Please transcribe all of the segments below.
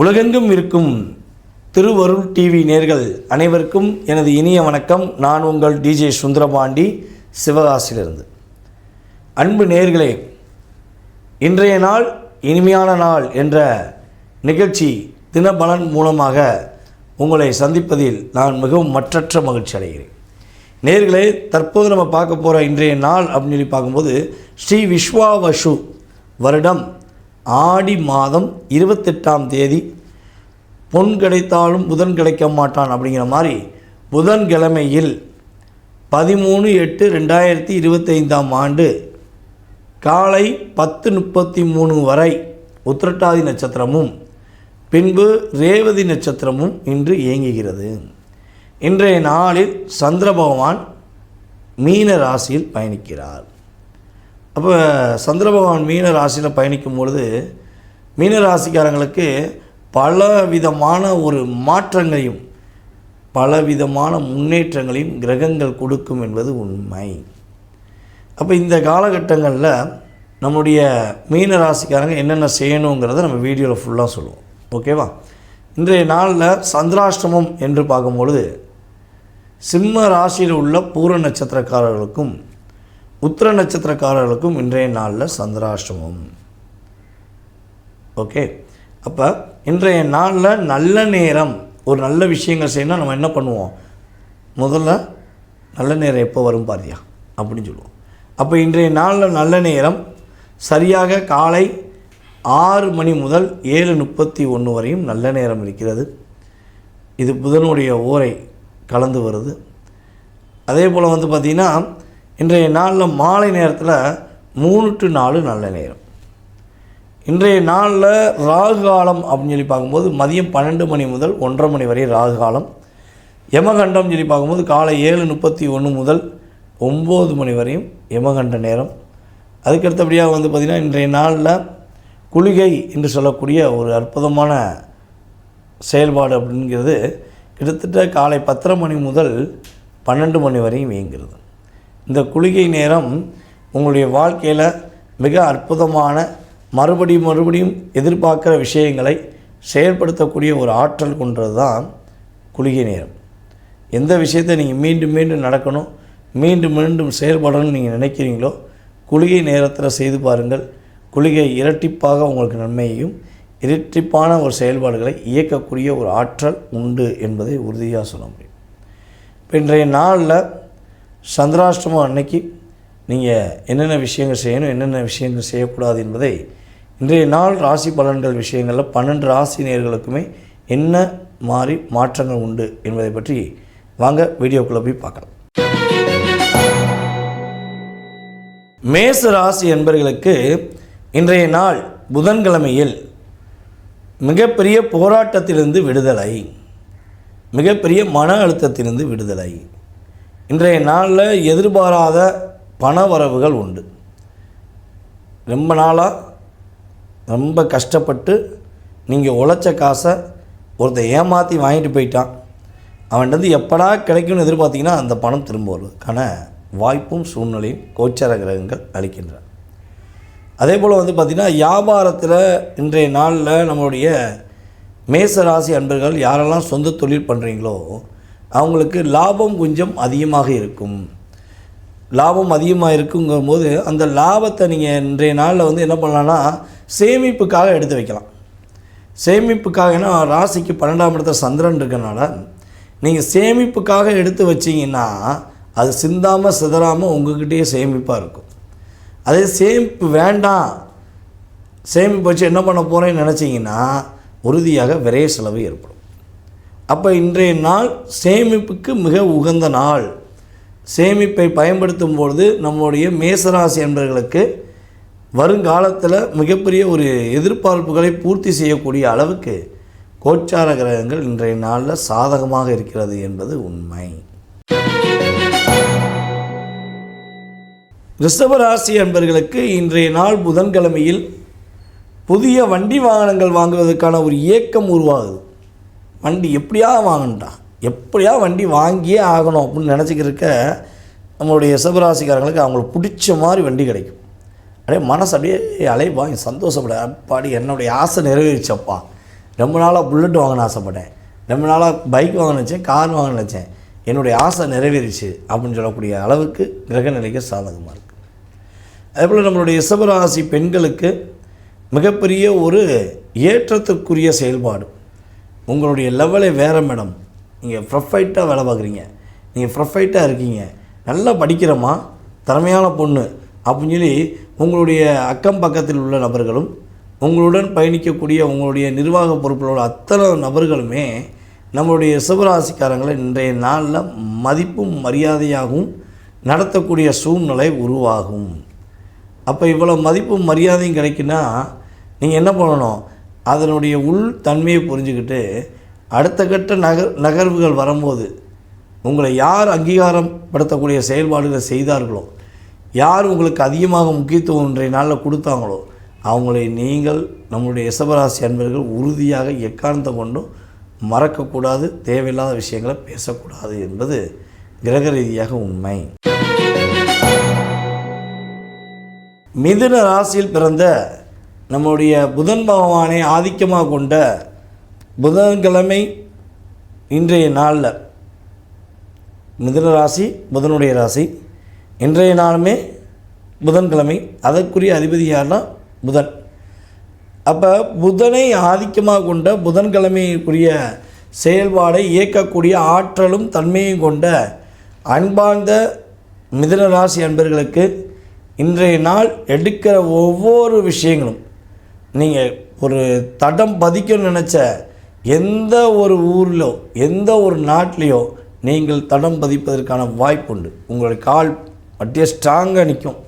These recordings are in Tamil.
உலகெங்கும் இருக்கும் திருவருள் டிவி நேர்கள் அனைவருக்கும் எனது இனிய வணக்கம். நான் உங்கள் டிஜே சுந்தரபாண்டி சிவகாசியிலிருந்து. அன்பு நேர்களே இன்றைய நாள் இனிமையான நாள் என்ற நிகழ்ச்சி தினபலன் மூலமாக உங்களை சந்திப்பதில் நான் மிகவும் மற்றற்ற மகிழ்ச்சி அடைகிறேன். நேர்களே தற்போது நம்ம பார்க்க போகிற இன்றைய நாள் அப்படின்னு சொல்லி பார்க்கும்போது ஸ்ரீ விஸ்வாவசு வருடம் ஆடி மாதம் இருபத்தெட்டாம் தேதி பொன் கிடைத்தாலும் புதன் கிடைக்க மாட்டான் அப்படிங்கிற மாதிரி புதன்கிழமையில் பதிமூணு எட்டு ரெண்டாயிரத்தி இருபத்தைந்தாம் ஆண்டு காலை பத்து முப்பத்தி மூணு வரை உத்திரட்டாதி நட்சத்திரமும் பின்பு ரேவதி நட்சத்திரமும் இன்று இயங்குகிறது. இன்றைய நாளில் சந்திர பகவான் மீன ராசியில் பயணிக்கிறார். அப்போ சந்திர பகவான் மீன ராசியில் பயணிக்கும் பொழுது மீன ராசிக்காரங்களுக்கு பல விதமான ஒரு மாற்றங்களையும் பல விதமான முன்னேற்றங்களையும் கிரகங்கள் கொடுக்கும் என்பது உண்மை. அப்போ இந்த காலகட்டங்களில் நம்முடைய மீன ராசிக்காரங்க என்னென்ன செய்யணுங்கிறத நம்ம வீடியோவில் ஃபுல்லாக சொல்லுவோம். ஓகேவா? இன்றைய நாளில் சந்திராஷ்டமம் என்று பார்க்கும்பொழுது சிம்ம ராசியில் உள்ள பூர நட்சத்திரக்காரர்களுக்கும் உத்திர நட்சத்திரக்காரர்களுக்கும் இன்றைய நாளில் சந்திராஷ்டமம். ஓகே அப்போ இன்றைய நாளில் நல்ல நேரம் ஒரு நல்ல விஷயங்கள் செய்யணும் நம்ம என்ன பண்ணுவோம்? முதல்ல நல்ல நேரம் எப்போ வரும் பாரியா? அப்படின்னு சொல்லுவோம். அப்போ இன்றைய நாளில் நல்ல நேரம் சரியாக காலை ஆறு மணி முதல் ஏழு முப்பத்தி ஒன்று வரையும் நல்ல நேரம் இருக்கிறது. இது புதனுடைய ஓரை கலந்து வருது. அதே போல் வந்து பார்த்திங்கன்னா இன்றைய நாளில் மாலை நேரத்தில் மூணு டு நாலு நல்ல நேரம். இன்றைய நாளில் ராகு காலம் அப்படின்னு சொல்லி பார்க்கும்போது மதியம் பன்னெண்டு மணி முதல் ஒன்றரை மணி வரை ராகு காலம். யமகண்டம் சொல்லி பார்க்கும்போது காலை ஏழு முப்பத்தி ஒன்று முதல் ஒம்பது மணி வரையும் யமகண்ட நேரம். அதுக்கடுத்தபடியாக வந்து பார்த்திங்கன்னா இன்றைய நாளில் குளிகை என்று சொல்லக்கூடிய ஒரு அற்புதமான செயல்பாடு அப்படிங்கிறது கிட்டத்தட்ட காலை பத்தரை மணி முதல் பன்னெண்டு மணி வரையும் இயங்குகிறது. இந்த குளிகை நேரம் உங்களுடைய வாழ்க்கையில் மிக அற்புதமான மறுபடியும் மறுபடியும் எதிர்பார்க்குற விஷயங்களை செயல்படுத்தக்கூடிய ஒரு ஆற்றல் கொண்டது தான் குளிகை நேரம். எந்த விஷயத்தை நீங்கள் மீண்டும் மீண்டும் நடக்கணும் மீண்டும் மீண்டும் செயல்படணும்னு நீங்கள் நினைக்கிறீங்களோ குளிகை நேரத்தில் செய்து பாருங்கள். குளிகை இரட்டிப்பாக உங்களுக்கு நன்மையையும் இரட்டிப்பான ஒரு செயல்பாடுகளை இயக்கக்கூடிய ஒரு ஆற்றல் உண்டு என்பதை உறுதியாக சொல்ல முடியும். இப்போ இன்றைய நாளில் சந்திராஷ்டமம் அன்னைக்கு நீங்கள் என்னென்ன விஷயங்கள் செய்யணும் என்னென்ன விஷயங்கள் செய்யக்கூடாது என்பதை இன்றைய நாள் ராசி பலன்கள் விஷயங்களில் பன்னெண்டு ராசி நேர்களுக்குமே என்ன மாதிரி மாற்றங்கள் உண்டு என்பதை பற்றி வாங்க வீடியோக்குள்ளே போய் பார்க்கலாம். மேச ராசி என்பர்களுக்கு இன்றைய நாள் புதன்கிழமையில் மிகப்பெரிய போராட்டத்திலிருந்து விடுதலை மிகப்பெரிய மன அழுத்தத்திலிருந்து விடுதலை. இன்றைய நாளில் எதிர்பாராத பண வரவுகள் உண்டு. ரொம்ப நாளாக ரொம்ப கஷ்டப்பட்டு நீங்கள் உழைச்ச காசை ஒருத்தர் ஏமாற்றி வாங்கிட்டு போயிட்டான். அவன்கிட்ட எப்படா கிடைக்கும்னு எதிர்பார்த்தீங்கன்னா அந்த பணம் திரும்ப வருவதற்கான வாய்ப்பும் சூழ்நிலையும் கோச்சர கிரகங்கள் அளிக்கின்றன. அதே போல் வந்து பார்த்திங்கன்னா வியாபாரத்தில் இன்றைய நாளில் நம்மளுடைய மேச ராசி அன்பர்கள் யாரெல்லாம் சொந்த தொழில் பண்ணுறீங்களோ அவங்களுக்கு லாபம் கொஞ்சம் அதிகமாக இருக்கும். லாபம் அதிகமாக இருக்குங்கும்போது அந்த லாபத்தை நீங்கள் இன்றைய நாளில் வந்து என்ன பண்ணலான்னா சேமிப்புக்காக எடுத்து வைக்கலாம். சேமிப்புக்காக ஏன்னா ராசிக்கு பன்னெண்டாம் இடத்துல சந்திரன் இருக்கனால நீங்கள் சேமிப்புக்காக எடுத்து வச்சிங்கன்னா அது சிந்தாமல் சிதறாமல் உங்ககிட்டயே சேமிப்பாக இருக்கும். அதே சேமிப்பு வேண்டாம். சேமிப்பு வச்சு என்ன பண்ண போகிறேன்னு நினச்சிங்கன்னா உறுதியாக விரைய செலவு ஏற்படும். அப்போ இன்றைய நாள் சேமிப்புக்கு மிக உகந்த நாள். சேமிப்பை பயன்படுத்தும் பொழுது நம்முடைய மேசராசி என்பர்களுக்கு வருங்காலத்தில் மிகப்பெரிய ஒரு எதிர்பார்ப்புகளை பூர்த்தி செய்யக்கூடிய அளவுக்கு கோச்சார கிரகங்கள் இன்றைய நாளில் சாதகமாக இருக்கிறது என்பது உண்மை. ரிஷபராசி என்பர்களுக்கு இன்றைய நாள் புதன்கிழமையில் புதிய வண்டி வாகனங்கள் வாங்குவதற்கான ஒரு இயக்கம் உருவாகுது. வண்டி எப்படியாவது வாங்கணும்டா எப்படியா வண்டி வாங்கியே ஆகணும் அப்படின்னு நினச்சிக்கிருக்க நம்மளுடைய ரிஷபராசிக்காரங்களுக்கு அவங்களுக்கு பிடிச்ச மாதிரி வண்டி கிடைக்கும். அப்படியே மனசு அப்படியே அலைவாங்க சந்தோஷப்பட. அப்பாடி என்னுடைய ஆசை நிறைவேறிச்சப்பா. ரொம்ப நாளாக புல்லட் வாங்கணும்னு ஆசைப்பட்டேன். ரொம்ப நாளாக பைக் வாங்கினச்சேன் நினச்சேன் கார் வாங்கினச்சேன் நினச்சேன். என்னுடைய ஆசை நிறைவேறிச்சு அப்படின்னு சொல்லக்கூடிய அளவுக்கு கிரக நிலைகள் சாதகமாக இருக்குது அதே போல் நம்மளுடைய ரிஷபராசி பெண்களுக்கு மிகப்பெரிய ஒரு ஏற்றத்திற்குரிய செயல்பாடு. உங்களுடைய லெவலே வேறு மேடம் நீங்கள் ப்ரொஃபைட்டாக வேலை பார்க்குறீங்க. நீங்கள் ப்ரொஃபைட்டாக இருக்கீங்க. நல்லா படிக்கிறோமா திறமையான பொண்ணு. அப்படின்னு சொல்லி உங்களுடைய அக்கம் பக்கத்தில் உள்ள நபர்களும் உங்களுடன் பயணிக்கக்கூடிய உங்களுடைய நிர்வாக பொறுப்பில் உள்ள அத்தனை நபர்களுமே நம்மளுடைய சிவராசிக்காரங்களை இன்றைய நாளில் மதிப்பும் மரியாதையாகவும் நடத்தக்கூடிய சூழ்நிலை உருவாகும். அப்போ இவ்வளோ மதிப்பும் மரியாதையும் கிடைக்குன்னா நீங்கள் என்ன பண்ணணும்? அதனுடைய உள் தன்மையை புரிஞ்சுக்கிட்டு அடுத்த கட்ட நகர் நகர்வுகள் வரும்போது உங்களை யார் அங்கீகாரம் படுத்தக்கூடிய செயல்பாடுகளை செய்தார்களோ யார் உங்களுக்கு அதிகமாக முக்கியத்துவம் இன்றைய நாளில் கொடுத்தாங்களோ அவங்களை நீங்கள் நம்முடைய யசபராசி அன்பர்கள் உறுதியாக எக்காரணத்தை கொண்டும் மறக்கக்கூடாது தேவையில்லாத விஷயங்களை பேசக்கூடாது என்பது கிரக ரீதியாக உண்மை. மிதுன ராசியில் பிறந்த நம்முடைய புதன் பகவானை ஆதிக்கமாக கொண்ட புதன்கிழமை இன்றைய நாளில் மிதுன ராசி புதனுடைய ராசி. இன்றைய நாளுமே புதன்கிழமை. அதற்குரிய அதிபதி யாருன்னா புதன். அப்போ புதனை ஆதிக்கமாக கொண்ட புதன்கிழமைக்குரிய செயல்பாடை இயக்கக்கூடிய ஆற்றலும் தன்மையும் கொண்ட அன்பார்ந்த மிதுன ராசி அன்பர்களுக்கு இன்றைய நாள் எடுக்கிற ஒவ்வொரு விஷயங்களும் நீங்கள் ஒரு தடம் பதிக்கணும்னு நினச்ச எந்த ஒரு ஊர்லையோ எந்த ஒரு நாட்டிலையோ நீங்கள் தடம் பதிப்பதற்கான வாய்ப்பு உண்டு. உங்களுடைய கால் அப்படியே ஸ்ட்ராங்காக நிற்கும்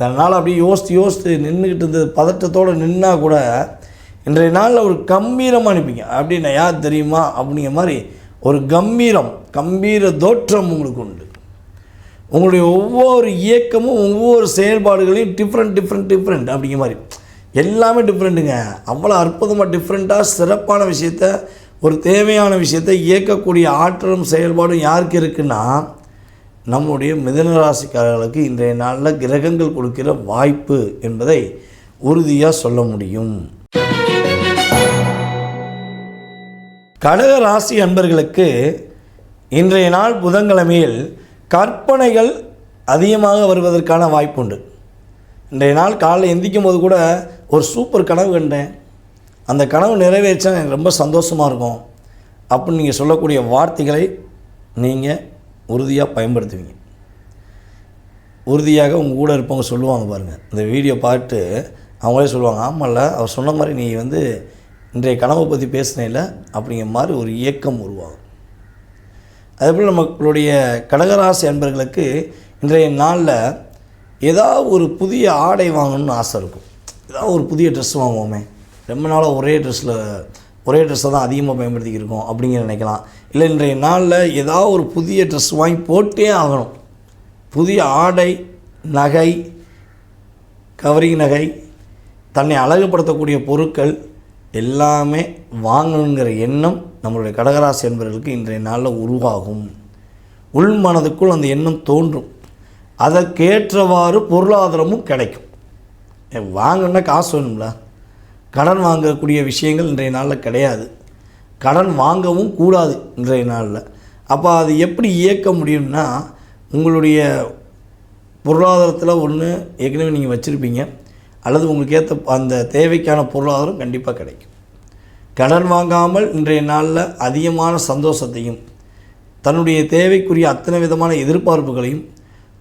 அதனால் அப்படியே யோசித்து யோசித்து நின்றுக்கிட்டு இருந்தது பதட்டத்தோடு நின்னா கூட இன்றைய நாளில் ஒரு கம்பீரமாக அனுப்பிங்க அப்படின்னா யார் தெரியுமா? அப்படிங்கிற மாதிரி ஒரு கம்பீரம் கம்பீர தோற்றம் உங்களுக்கு உண்டு. உங்களுடைய ஒவ்வொரு இயக்கமும் ஒவ்வொரு செயல்பாடுகளையும் டிஃப்ரெண்ட் டிஃப்ரெண்ட் டிஃப்ரெண்ட் அப்படிங்கிற மாதிரி. எல்லாமே டிஃப்ரெண்ட்டுங்க அவ்வளோ அற்புதமாக டிஃப்ரெண்ட்டாக சிறப்பான விஷயத்த ஒரு தேவையான விஷயத்தை இயக்கக்கூடிய ஆற்றலும் செயல்பாடும் யாருக்கு இருக்குன்னா நம்முடைய மிதனராசிக்காரர்களுக்கு இன்றைய நாளில் கிரகங்கள் கொடுக்கிற வாய்ப்பு என்பதை உறுதியாக சொல்ல முடியும். கடக ராசி அன்பர்களுக்கு இன்றைய நாள் புதன்கிழமையில் கற்பனைகள் அதிகமாக வருவதற்கான வாய்ப்புண்டு. இன்றைய நாள் காலையில் எந்திக்கும் போது கூட ஒரு சூப்பர் கனவு கண்டேன். அந்த கனவு நிறைவேற்றா எனக்கு ரொம்ப சந்தோஷமாக இருக்கும். அப்படின்னு நீங்கள் சொல்லக்கூடிய வார்த்தைகளை நீங்கள் உறுதியாக பயன்படுத்துவீங்க. உறுதியாக உங்கள் கூட இருப்பவங்க சொல்லுவாங்க பாருங்கள் இந்த வீடியோ பார்த்து அவங்களே சொல்லுவாங்க ஆமாம்ல அவர் சொன்ன மாதிரி நீ வந்து இன்றைய கனவை பற்றி பேசினேல அப்படிங்கிற மாதிரி ஒரு இயக்கம் உருவாகும். அதேபோல் நம்மளுடைய கடகராசி அன்பர்களுக்கு இன்றைய நாளில் ஏதாவது ஒரு புதிய ஆடை வாங்கணும்னு ஆசை இருக்கும். ஏதாவது ஒரு புதிய ட்ரெஸ் வாங்குவோமே. ரொம்ப நாளாக ஒரே ட்ரெஸ்ஸில் ஒரே ட்ரெஸ்ஸை தான் அதிகமாக பயன்படுத்திக்கிருக்கோம் அப்படிங்கிற நினைக்கலாம். இல்லை இன்றைய நாளில் ஏதாவது ஒரு புதிய ட்ரெஸ் வாங்கி போட்டே ஆகணும். புதிய ஆடை நகை கவரிங் நகை தன்னை அழகுபடுத்தக்கூடிய பொருட்கள் எல்லாமே வாங்கணுங்கிற எண்ணம் நம்மளுடைய கடகராசி என்பவர்களுக்கு இன்றைய நாளில் உருவாகும். உள் மனதுக்குள் அந்த எண்ணம் தோன்றும். அதற்கேற்றவாறு பொருளாதாரமும் கிடைக்கும். வாங்கணுன்னா காசு வேணும்ல. கடன் வாங்கக்கூடிய விஷயங்கள் இன்றைய நாளில் கிடையாது. கடன் வாங்கவும் கூடாது இன்றைய நாளில். அப்போ அது எப்படி இயக்க முடியும்னா உங்களுடைய பொருளாதாரத்தில் ஒன்று ஏற்கனவே நீங்கள் வச்சுருப்பீங்க. அல்லது உங்களுக்கு ஏற்ற அந்த தேவைக்கான பொருளாதாரம் கண்டிப்பாக கிடைக்கும். கடன் வாங்காமல் இன்றைய நாளில் அதிகமான சந்தோஷத்தையும் தன்னுடைய தேவைக்குரிய அத்தனை விதமான எதிர்பார்ப்புகளையும்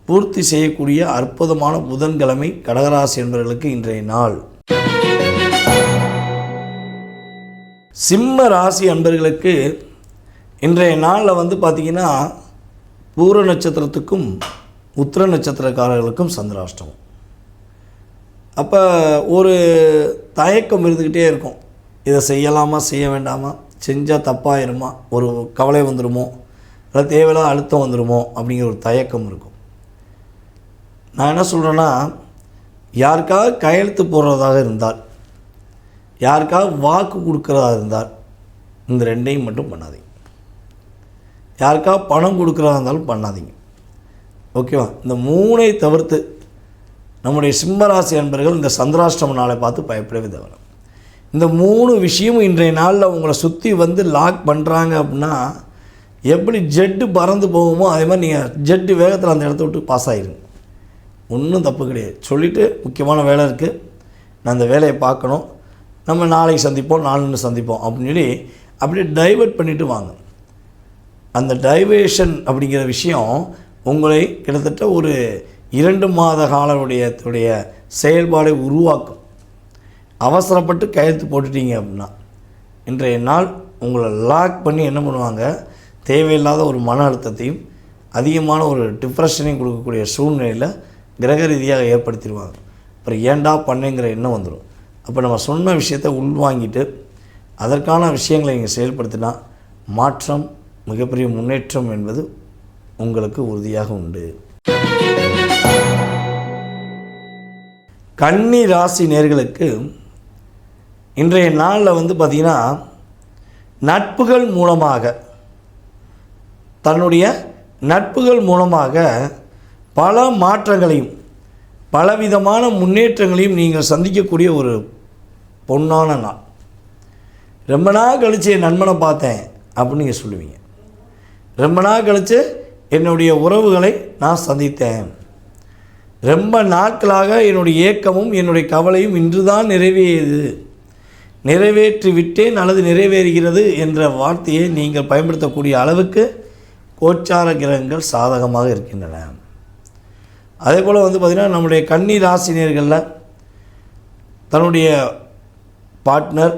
பூர்த்தி செய்யக்கூடிய அற்புதமான புதன்கிழமை கடகராசி என்பவர்களுக்கு இன்றைய நாள். சிம்ம ராசி அன்பர்களுக்கு இன்றைய நாளில் வந்து பார்த்திங்கன்னா பூர நட்சத்திரத்துக்கும் உத்திர நட்சத்திரக்காரர்களுக்கும் சந்திராஷ்டமம். அப்போ ஒரு தயக்கம் இருந்துக்கிட்டே இருக்கும். இதை செய்யலாமா செய்ய வேண்டாமா? செஞ்சால் தப்பாயிருமா? ஒரு கவலை வந்துடுமோ இல்லை தேவையில்லாத அழுத்தம் வந்துடுமோ அப்படிங்கிற ஒரு தயக்கம் இருக்கும். நான் என்ன சொல்கிறேன்னா யாருக்காவது கையெழுத்து போடுறதாக இருந்தால் யாருக்காவது வாக்கு கொடுக்குறதா இருந்தால் இந்த ரெண்டையும் மட்டும் பண்ணாதீங்க. யாருக்காவது பணம் கொடுக்குறதா இருந்தாலும் பண்ணாதீங்க. ஓகேவா? இந்த மூணை தவிர்த்து நம்முடைய சிம்மராசி அன்பர்கள் இந்த சந்திராஷ்டம நாளை பார்த்து பயப்படவே தவிர இந்த மூணு விஷயமும் இன்றைய நாளில் உங்களை சுற்றி வந்து லாக் பண்ணுறாங்க அப்படின்னா எப்படி ஜெட்டு பறந்து போகுமோ அதே மாதிரி நீங்கள் ஜெட்டு வேகத்தில் அந்த இடத்த விட்டு பாஸ் ஆகிருங்க ஒன்றும் தப்பு கிடையாது. சொல்லிவிட்டு முக்கியமான வேலை இருக்குது நான் அந்த வேலையை பார்க்கணும். நம்ம நாளைக்கு சந்திப்போம் நாளைக்கு சந்திப்போம் அப்படின்னு சொல்லி அப்படியே டைவர்ட் பண்ணிவிட்டு வாங்க. அந்த டைவேஷன் அப்படிங்கிற விஷயம் உங்களை கிட்டத்தட்ட ஒரு இரண்டு மாத காலனுடைய செயல்பாடை உருவாக்கும். அவசரப்பட்டு கையெழுத்து போட்டுட்டீங்க அப்படின்னா இன்றைய நாள் உங்களை லாக் பண்ணி என்ன பண்ணுவாங்க? தேவையில்லாத ஒரு மன அழுத்தத்தையும் அதிகமான ஒரு டிப்ரெஷனையும் கொடுக்கக்கூடிய சூழ்நிலையில் கிரக ரீதியாக ஏற்படுத்திடுவாங்க. அப்புறம் ஏண்டா பண்ணேங்கிற எண்ணம் வந்துடும். அப்போ நம்ம சொன்ன விஷயத்தை உள்வாங்கிட்டு அதற்கான விஷயங்களை நீங்கள் செயல்படுத்தினா மாற்றம் மிகப்பெரிய முன்னேற்றம் என்பது உங்களுக்கு உறுதியாக உண்டு. கன்னி ராசி நேர்களுக்கு இன்றைய நாளில் வந்து பார்த்திங்கன்னா நட்புகள் மூலமாக தன்னுடைய நட்புகள் மூலமாக பல மாற்றங்களையும் பலவிதமான முன்னேற்றங்களையும் நீங்கள் சந்திக்கக்கூடிய ஒரு பொன்னான நாள். ரொம்ப நாள் கழித்து என் நண்பனை பார்த்தேன் அப்படின்னு நீங்கள் சொல்லுவீங்க. ரொம்ப நாள் கழித்து என்னுடைய உறவுகளை நான் சந்தித்தேன். ரொம்ப நாட்களாக என்னுடைய ஏக்கமும் என்னுடைய கவலையும் இன்று தான் நிறைவேறியது. நிறைவேற்றி விட்டேன் அல்லது நிறைவேறுகிறது என்ற வார்த்தையை நீங்கள் பயன்படுத்தக்கூடிய அளவுக்கு கோச்சார கிரகங்கள் சாதகமாக இருக்கின்றன. அதே போல் வந்து பார்த்திங்கன்னா நம்முடைய கண்ணீர் ஆசிரியர்களில் தன்னுடைய பார்ட்னர்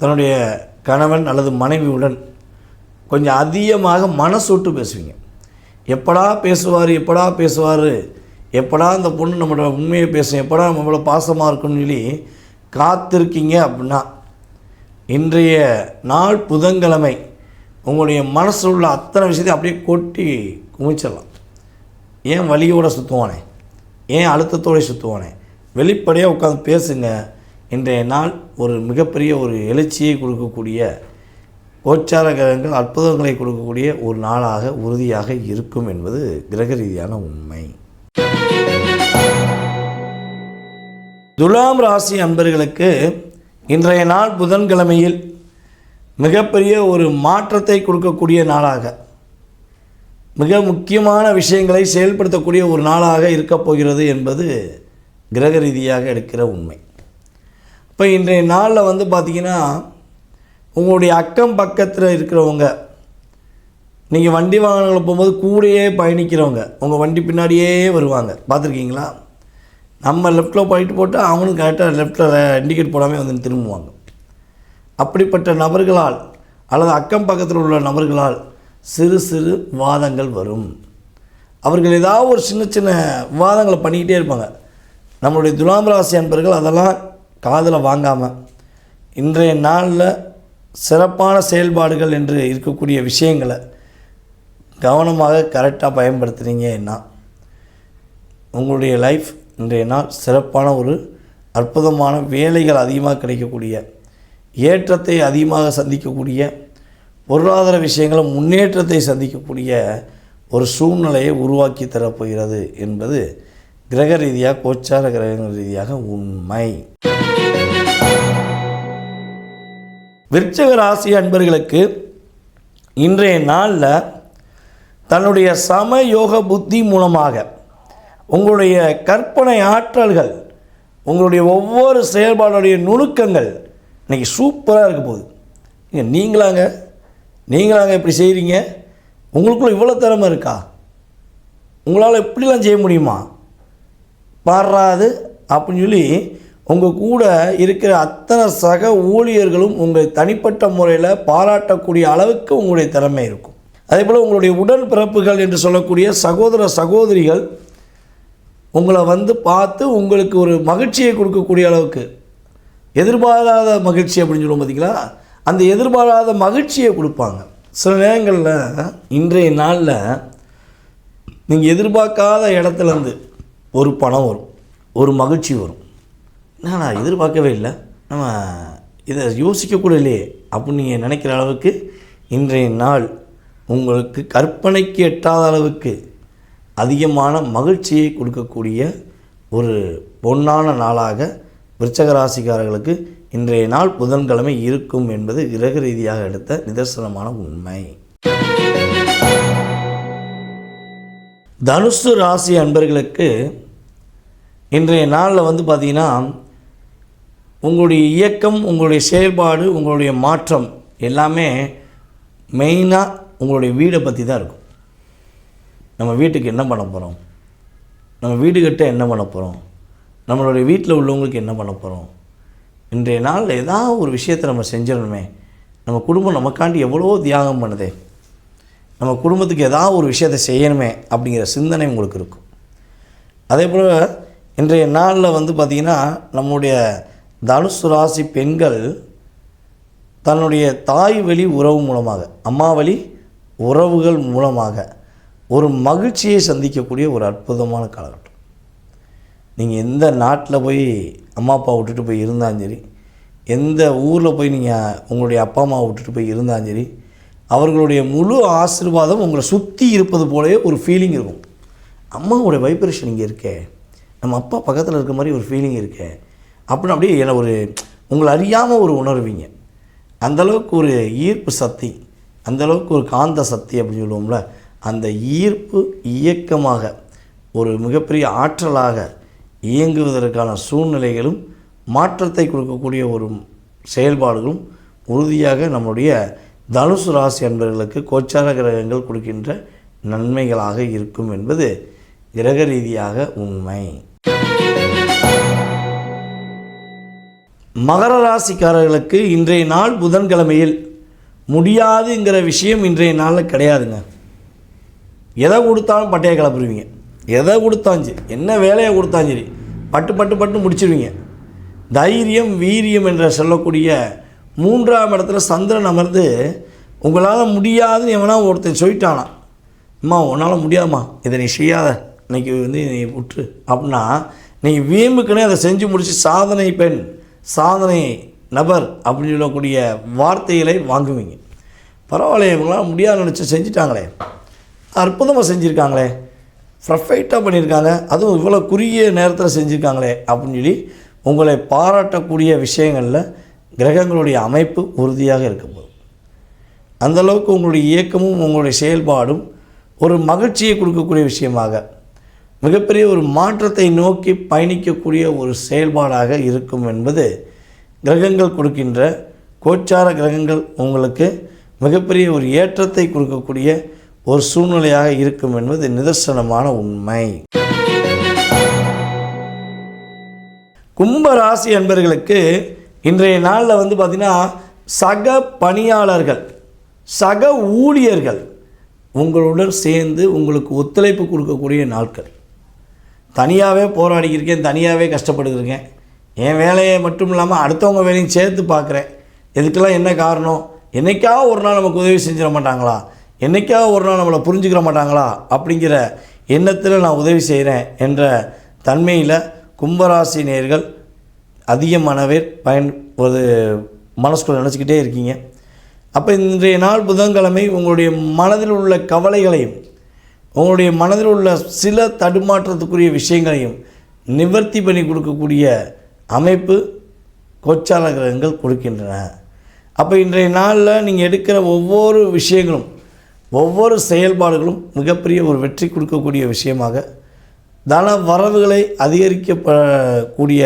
தன்னுடைய கணவன் அல்லது மனைவியுடன் கொஞ்சம் அதிகமாக மனசோட்டு பேசுவீங்க. எப்படா பேசுவார் எப்படா பேசுவார் எப்படா அந்த பொண்ணு நம்மளோட உண்மையை பேசும் எப்படா நம்மளோட பாசமாக இருக்கும்னு சொல்லி காத்திருக்கீங்க அப்படின்னா இன்றைய நாள் புதன்கிழமை உங்களுடைய மனசில் உள்ள அத்தனை விஷயத்தையும் அப்படியே கொட்டி குமிச்சிடலாம். ஏன் வலியோடு சுற்றுவானே ஏன் அழுத்தத்தோடு சுற்றுவானே வெளிப்படையாக உட்காந்து பேசுங்க இன்றைய நாள் ஒரு மிகப்பெரிய ஒரு எழுச்சியை கொடுக்கக்கூடிய கோச்சார கிரகங்கள் அற்புதங்களை கொடுக்கக்கூடிய ஒரு நாளாக உறுதியாக இருக்கும் என்பது கிரக ரீதியான உண்மை. துலாம் ராசி அன்பர்களுக்கு இன்றைய நாள் புதன்கிழமையில் மிகப்பெரிய ஒரு மாற்றத்தை கொடுக்கக்கூடிய நாளாக மிக முக்கியமான விஷயங்களை செயல்படுத்தக்கூடிய ஒரு நாளாக இருக்கப் போகிறது என்பது கிரக ரீதியாக எடுக்கிற உண்மை. இப்போ இன்றைய நாளில் வந்து பார்த்திங்கன்னா உங்களுடைய அக்கம் பக்கத்தில் இருக்கிறவங்க நீங்கள் வண்டி வாகனங்களில் போகும்போது கூடயே பயணிக்கிறவங்க உங்கள் வண்டி பின்னாடியே வருவாங்க. பார்த்துருக்கீங்களா நம்ம லெஃப்ட்டில் போயிட்டு போட்டால் அவனும் கரெக்டாக லெஃப்ட்டில் இண்டிகேட் போடாமல் வந்து திரும்புவாங்க. அப்படிப்பட்ட நபர்களால் அல்லது அக்கம் பக்கத்தில் உள்ள நபர்களால் சிறு சிறு வாதங்கள் வரும். அவர்கள் ஏதாவது ஒரு சின்ன சின்ன விவாதங்களை பண்ணிக்கிட்டே இருப்பாங்க. நம்மளுடைய துலாம் ராசி அன்பர்கள் அதெல்லாம் காதில் வாங்காமல் இன்றைய நாளில் சிறப்பான செயல்பாடுகள் என்று இருக்கக்கூடிய விஷயங்களை கவனமாக கரெக்டாக பயன்படுத்துகிறீங்கன்னா உங்களுடைய லைஃப் இன்றைய நாள் சிறப்பான ஒரு அற்புதமான வேலைகள் அதிகமாக கிடைக்கக்கூடிய ஏற்றத்தை அதிகமாக சந்திக்கக்கூடிய பொருளாதார விஷயங்களும் முன்னேற்றத்தை சந்திக்கக்கூடிய ஒரு சூழ்நிலையை உருவாக்கி தரப்போகிறது என்பது கிரக ரீதியாக கோச்சார கிரகங்கள் ரீதியாக உண்மை. விருச்சக ராசி அன்பர்களுக்கு இன்றைய நாளில் தன்னுடைய சம யோக புத்தி மூலமாக உங்களுடைய கற்பனை ஆற்றல்கள் உங்களுடைய ஒவ்வொரு செயல்பாடுடைய நுணுக்கங்கள் இன்றைக்கி சூப்பராக இருக்க போகுது. நீங்களாங்க. நீங்களாங்க இப்படி செய்கிறீங்க உங்களுக்குள்ள இவ்வளோ திறமை இருக்கா? உங்களால் இப்படிலாம் செய்ய முடியுமா? பாடுறாது அப்படின்னு சொல்லி உங்கள் கூட இருக்கிற அத்தனை சக ஊழியர்களும் உங்கள் தனிப்பட்ட முறையில் பாராட்டக்கூடிய அளவுக்கு உங்களுடைய திறமை இருக்கும். அதே போல் உங்களுடைய உடல் பிறப்புகள் என்று சொல்லக்கூடிய சகோதர சகோதரிகள் உங்களை வந்து பார்த்து உங்களுக்கு ஒரு மகிழ்ச்சியை கொடுக்கக்கூடிய அளவுக்கு எதிர்பாராத மகிழ்ச்சி அப்படின்னு சொல்லுவோம் பார்த்தீங்களா அந்த எதிர்பாராத மகிழ்ச்சியை கொடுப்பாங்க. சில நேரங்களில் இன்றைய நாளில் நீங்கள் எதிர்பார்க்காத இடத்துலேருந்து ஒரு பணம் வரும் ஒரு மகிழ்ச்சி வரும். என்ன நான் எதிர்பார்க்கவே இல்லை. நம்ம இதை யோசிக்கக்கூட இல்லையே. அப்படின்னு நீங்கள் நினைக்கிற அளவுக்கு இன்றைய நாள் உங்களுக்கு கற்பனைக்கு எட்டாத அளவுக்கு அதிகமான மகிழ்ச்சியை கொடுக்கக்கூடிய ஒரு பொன்னான நாளாக விருச்சகராசிக்காரர்களுக்கு இன்றைய நாள் புதன்கிழமை இருக்கும் என்பது கிரக ரீதியாக எடுத்த நிதர்சனமான உண்மை. தனுசு ராசி அன்பர்களுக்கு இன்றைய நாளில் வந்து பார்த்திங்கன்னா உங்களுடைய இயக்கம் உங்களுடைய செயல்பாடு உங்களுடைய மாற்றம் எல்லாமே மெயினாக உங்களுடைய வீடை பற்றி தான் இருக்கும். நம்ம வீட்டுக்கு என்ன பண்ண போகிறோம் நம்ம வீடு கட்ட என்ன பண்ண போகிறோம் நம்மளுடைய வீட்டில் உள்ளவங்களுக்கு என்ன பண்ண போகிறோம் இன்றைய நாளில் ஏதாவது ஒரு விஷயத்தை நம்ம செஞ்சிடணுமே. நம்ம குடும்பம் நமக்காண்டி எவ்வளோ தியாகம் பண்ணுதே. நம்ம குடும்பத்துக்கு ஏதாவது ஒரு விஷயத்தை செய்யணுமே அப்படிங்கிற சிந்தனை உங்களுக்கு இருக்கும். அதே போல் இன்றைய நாளில் வந்து பார்த்திங்கன்னா நம்முடைய தனுசு ராசி பெண்கள் தன்னுடைய தாய் வழி உறவு மூலமாக அம்மா வழி உறவுகள் மூலமாக ஒரு மகிழ்ச்சியை சந்திக்கக்கூடிய ஒரு அற்புதமான காலகட்டம். நீங்கள் எந்த நாட்டில் போய் அம்மா அப்பா விட்டுட்டு போய் இருந்தாலும் சரி எந்த ஊரில் போய் நீங்கள் உங்களுடைய அப்பா அம்மா விட்டுட்டு போய் இருந்தாலும் சரி அவர்களுடைய முழு ஆசீர்வாதம் உங்களை சுற்றி இருப்பது போலவே ஒரு ஃபீலிங் இருக்கும். அம்மாவுடைய வைப்ரேஷன் இங்கே இருக்கே. நம்ம அப்பா பக்கத்தில் இருக்க மாதிரி ஒரு ஃபீலிங் இருக்கே. அப்படின்னு அப்படியே என்ன ஒரு உங்களை அறியாமல் ஒரு உணர்வீங்க. அந்தளவுக்கு ஒரு ஈர்ப்பு சக்தி அந்தளவுக்கு ஒரு காந்த சக்தி அப்படின்னு சொல்லுவோம்ல அந்த ஈர்ப்பு இயக்கமாக ஒரு மிகப்பெரிய ஆற்றலாக இயங்குவதற்கான சூழ்நிலைகளும் மாற்றத்தை கொடுக்கக்கூடிய ஒரு செயல்பாடுகளும் உறுதியாக நம்முடைய தனுசு ராசி அன்பர்களுக்கு கோச்சார கிரகங்கள் கொடுக்கின்ற நன்மைகளாக இருக்கும் என்பது கிரக ரீதியாக உண்மை. மகர ராசிக்காரர்களுக்கு இன்றைய நாள் புதன்கிழமையில் முடியாதுங்கிற விஷயம் இன்றைய நாளில் கிடையாதுங்க. எதை கொடுத்தாலும் பட்டையை கிளப்புருவீங்க எதை கொடுத்தாலும் சரி என்ன வேலையை கொடுத்தாலும் சரி பட்டு பட்டு பட்டு முடிச்சிருவீங்க. தைரியம் வீரியம் என்ற சொல்லக்கூடிய மூன்றாம் இடத்துல சந்திரன் அமர்ந்து உங்களால் முடியாதுன்னு எவனா ஒருத்தன் சொல்லிட்டானா அம்மா உன்னால் முடியாதுமா இதை நீ செய்யாத. இன்னைக்கு வந்து நீ விட்டுரு அப்படின்னா நீங்கள் வீம்புக்குன்னே அதை செஞ்சு முடித்து சாதனை பெண் சாதனை நபர் அப்படின்னு சொல்லக்கூடிய வார்த்தைகளை வாங்குவீங்க. பரவாயில்ல இவங்களாம் முடியாது நினச்சி செஞ்சிட்டாங்களே. அற்புதமாக செஞ்சுருக்காங்களே. பர்ஃபெக்டாக பண்ணியிருக்காங்க. அதுவும் இவ்வளோ குறுகிய நேரத்தில் செஞ்சுருக்காங்களே அப்படின்னு சொல்லி உங்களை பாராட்டக்கூடிய விஷயங்களில் கிரகங்களுடைய அமைப்பு உறுதியாக இருக்கும்போது அந்தளவுக்கு உங்களுடைய இயக்கமும் உங்களுடைய செயல்பாடும் ஒரு மகிழ்ச்சியை கொடுக்கக்கூடிய விஷயமாக மிகப்பெரிய ஒரு மாற்றத்தை நோக்கி பயணிக்கக்கூடிய ஒரு செயல்பாடாக இருக்கும் என்பது கிரகங்கள் கொடுக்கின்ற கோச்சார கிரகங்கள் உங்களுக்கு மிகப்பெரிய ஒரு ஏற்றத்தை கொடுக்கக்கூடிய ஒரு சூழ்நிலையாக இருக்கும் என்பது நிதர்சனமான உண்மை. கும்ப ராசி அன்பர்களுக்கு இன்றைய நாளில் வந்து பார்த்திங்கன்னா சக பணியாளர்கள் சக ஊழியர்கள் உங்களுடன் சேர்ந்து உங்களுக்கு ஒத்துழைப்பு கொடுக்கக்கூடிய நாட்கள். தனியாகவே போராடிக்கிருக்கேன் தனியாகவே கஷ்டப்பட்டுருக்கேன் என் வேலையை மட்டும் இல்லாமல் அடுத்தவங்க வேலையும் சேர்த்து பார்க்குறேன். இதுக்கெல்லாம் என்ன காரணம்? என்னைக்காவது ஒரு நாள் நமக்கு உதவி செஞ்சிட மாட்டாங்களா? என்னைக்காவது ஒரு நாள் நம்மளை புரிஞ்சுக்கிற மாட்டாங்களா? அப்படிங்கிற எண்ணத்தில் நான் உதவி செய்கிறேன் என்ற தன்மையில் கும்பராசி நேர்கள் அதிகமானவே பயன் ஒரு மனசுக்குள்ள நினச்சிக்கிட்டே இருக்கீங்க. அப்போ இன்றைய நாள் புதன்கிழமை உங்களுடைய மனதில் உள்ள கவலைகளையும் உங்களுடைய மனதில் உள்ள சில தடுமாற்றத்துக்குரிய விஷயங்களையும் நிவர்த்தி பண்ணி கொடுக்கக்கூடிய அமைப்பு கோச்சார கிரகங்கள் கொடுக்கின்றன. அப்போ இன்றைய நாளில் நீங்கள் எடுக்கிற ஒவ்வொரு விஷயங்களும் ஒவ்வொரு செயல்பாடுகளும் மிகப்பெரிய ஒரு வெற்றி கொடுக்கக்கூடிய விஷயமாக தன வரவுகளை அதிகரிக்கப்படக்கூடிய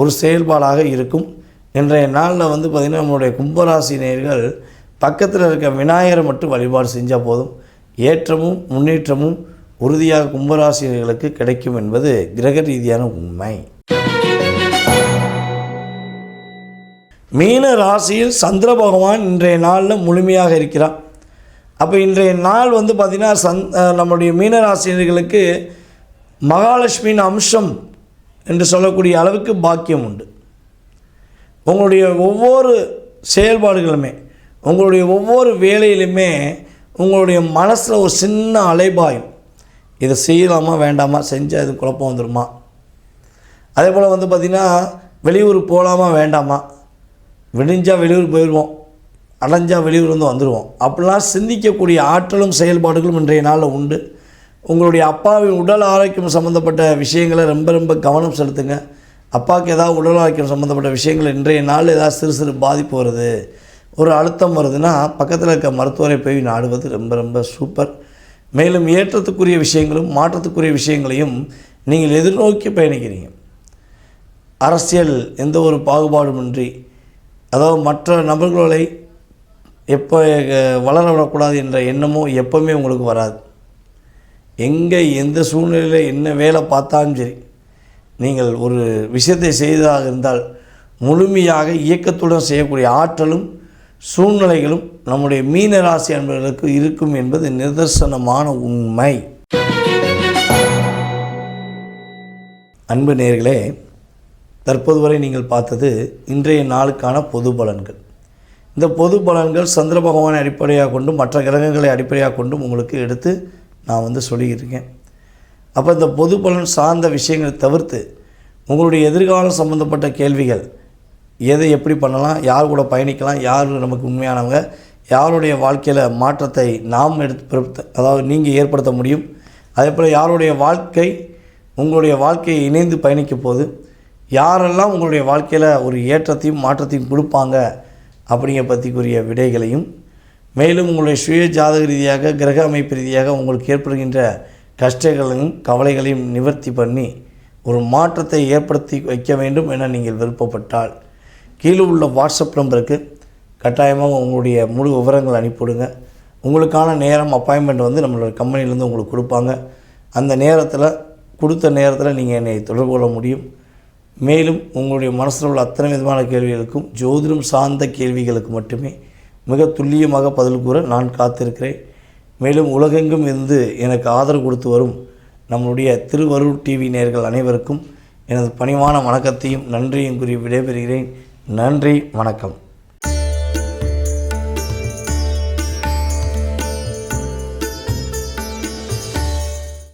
ஒரு செயல்பாடாக இருக்கும். இன்றைய நாளில் வந்து பார்த்திங்கன்னா நம்மளுடைய கும்பராசினியர்கள் பக்கத்தில் இருக்க விநாயகரை மட்டும் வழிபாடு செஞ்சால் போதும். ஏற்றமும் முன்னேற்றமும் உறுதியாக கும்பராசிரியர்களுக்கு கிடைக்கும் என்பது கிரக ரீதியான உண்மை. மீன ராசியில் சந்திர பகவான் இன்றைய நாளில் முழுமையாக இருக்கிறார் அப்போ இன்றைய நாள் வந்து பார்த்திங்கன்னா சந் நம்முடைய மீனராசினியர்களுக்கு மகாலட்சுமியின் அம்சம் என்று சொல்லக்கூடிய அளவுக்கு பாக்கியம் உண்டு. உங்களுடைய ஒவ்வொரு செயல்பாடுகளுமே உங்களுடைய ஒவ்வொரு வேலையிலுமே உங்களுடைய மனசில் ஒரு சின்ன அலைபாயும் இதை செய்யலாமா வேண்டாமா செஞ்சால் இது குழப்பம் வந்துடுமா அதே போல் வந்து பார்த்திங்கன்னா வெளியூர் போகலாமா வேண்டாமா? விடிஞ்சால் வெளியூர் போயிடுவோம் அடைஞ்சால் வெளியூர் வந்து வந்துடுவோம் அப்படிலாம் சிந்திக்கக்கூடிய ஆற்றலும் செயல்பாடுகளும் இன்றைய நாளில் உண்டு. உங்களுடைய அப்பாவின் உடல் ஆரோக்கியம் சம்மந்தப்பட்ட விஷயங்களை ரொம்ப ரொம்ப கவனம் செலுத்துங்க. அப்பாவுக்கு ஏதாவது உடல் ஆரோக்கியம் சம்மந்தப்பட்ட விஷயங்கள் இன்றைய நாளில் ஏதாவது சிறு சிறு பாதிப்பு வருது ஒரு அழுத்தம் வருதுன்னா பக்கத்தில் இருக்க மருத்துவரை போய் நாடுவது ரொம்ப ரொம்ப சூப்பர் மேலும் ஏற்றத்துக்குரிய விஷயங்களும் மாற்றத்துக்குரிய விஷயங்களையும் நீங்கள் எதிர்நோக்கி பயணிக்கிறீங்க. அரசியல் எந்த ஒரு பாகுபாடுமின்றி அதாவது மற்ற நபர்களை எப்போ வளர விடக்கூடாது என்ற எண்ணமோ எப்போவுமே உங்களுக்கு வராது. எங்கே எந்த சூழ்நிலையில் என்ன வேலை பார்த்தாலும் சரி நீங்கள் ஒரு விஷயத்தை செய்ததாக இருந்தால் முழுமையாக இயக்கத்துடன் செய்யக்கூடிய ஆற்றலும் சூழ்நிலைகளும் நம்முடைய மீன ராசி அன்பர்களுக்கு இருக்கும் என்பது நிதர்சனமான உண்மை. அன்பு நேர்களே தற்போது வரை நீங்கள் பார்த்தது இன்றைய நாளுக்கான பொது பலன்கள். இந்த பொது பலன்கள் சந்திர பகவானை அடிப்படையாக கொண்டும் மற்ற கிரகங்களை அடிப்படையாக கொண்டும் உங்களுக்கு எடுத்து நான் வந்து சொல்லியிருக்கேன். அப்போ இந்த பொது பலன் சார்ந்த விஷயங்களை தவிர்த்து உங்களுடைய எதிர்காலம் சம்மந்தப்பட்ட கேள்விகள் எதை எப்படி பண்ணலாம் யார் கூட பயணிக்கலாம் யார் நமக்கு உண்மையானவங்க யாருடைய வாழ்க்கையில் மாற்றத்தை நாம் எடுத்து அதாவது நீங்கள் ஏற்படுத்த முடியும். அதே போல் யாருடைய வாழ்க்கை உங்களுடைய வாழ்க்கையை இணைந்து பயணிக்க போது யாரெல்லாம் உங்களுடைய வாழ்க்கையில் ஒரு ஏற்றத்தையும் மாற்றத்தையும் கொடுப்பாங்க அப்படிங்க பற்றிக்குரிய விடைகளையும் மேலும் உங்களுடைய சுய ஜாதக ரீதியாக கிரக அமைப்பு ரீதியாக உங்களுக்கு ஏற்படுகின்ற கஷ்டங்களையும் கவலைகளையும் நிவர்த்தி பண்ணி ஒரு மாற்றத்தை ஏற்படுத்தி வைக்க வேண்டும் என நீங்கள் விருப்பப்பட்டால் கீழே உள்ள வாட்ஸ்அப் நம்பருக்கு கட்டாயமாக உங்களுடைய முழு விவரங்கள் அனுப்பிவிடுங்க. உங்களுக்கான நேரம் அப்பாயின்மெண்ட் வந்து நம்மளோட கம்பெனிலேருந்து உங்களுக்கு கொடுப்பாங்க. அந்த நேரத்தில் கொடுத்த நேரத்தில் நீங்கள் என்னை தொடர்பு கொள்ள முடியும். மேலும் உங்களுடைய மனசில் உள்ள அத்தனை விதமான கேள்விகளுக்கும் ஜோதிடம் சார்ந்த கேள்விகளுக்கு மட்டுமே மிக துல்லியமாக பதில் கூற நான் காத்திருக்கிறேன். மேலும் உலகெங்கும் இருந்து எனக்கு ஆதரவு கொடுத்து வரும் நம்முடைய திருவருள் டிவி நேர்கள் அனைவருக்கும் எனது பணிவான வணக்கத்தையும் நன்றியும் கூறி விடைபெறுகிறேன். நன்றி வணக்கம்.